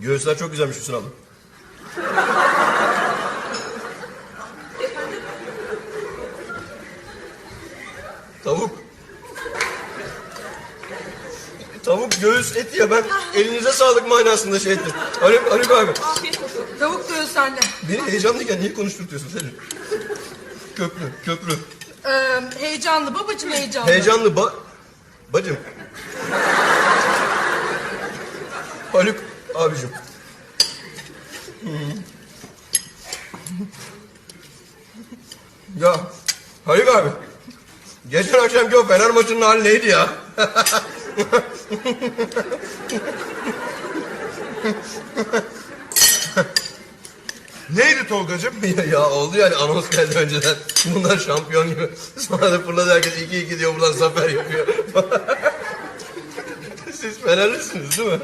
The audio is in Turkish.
Göğüsler çok güzelmiş Hüsnü abla. Tavuk. Tavuk göğüs eti ya ben elinize sağlık manasında şey ettim. Haluk, Haluk abi Afiyet olsun. Tavuk göğüs sende. beni heyecanlıyken niye konuşturtuyorsun seni? Köprü, köprü. Ee, heyecanlı babacığım heyecanlı. Heyecanlı ba... Bacım. Haluk abicim. Ya Haluk abi. Geçen akşamki o Fener maçının hali neydi ya? Neydi Tolgacığım? ya, ya oldu yani anons geldi önceden. Bunlar şampiyon gibi. Sonra da fırladı herkes 2-2 diyor buradan zafer yapıyor. Siz Fenerlisiniz değil mi?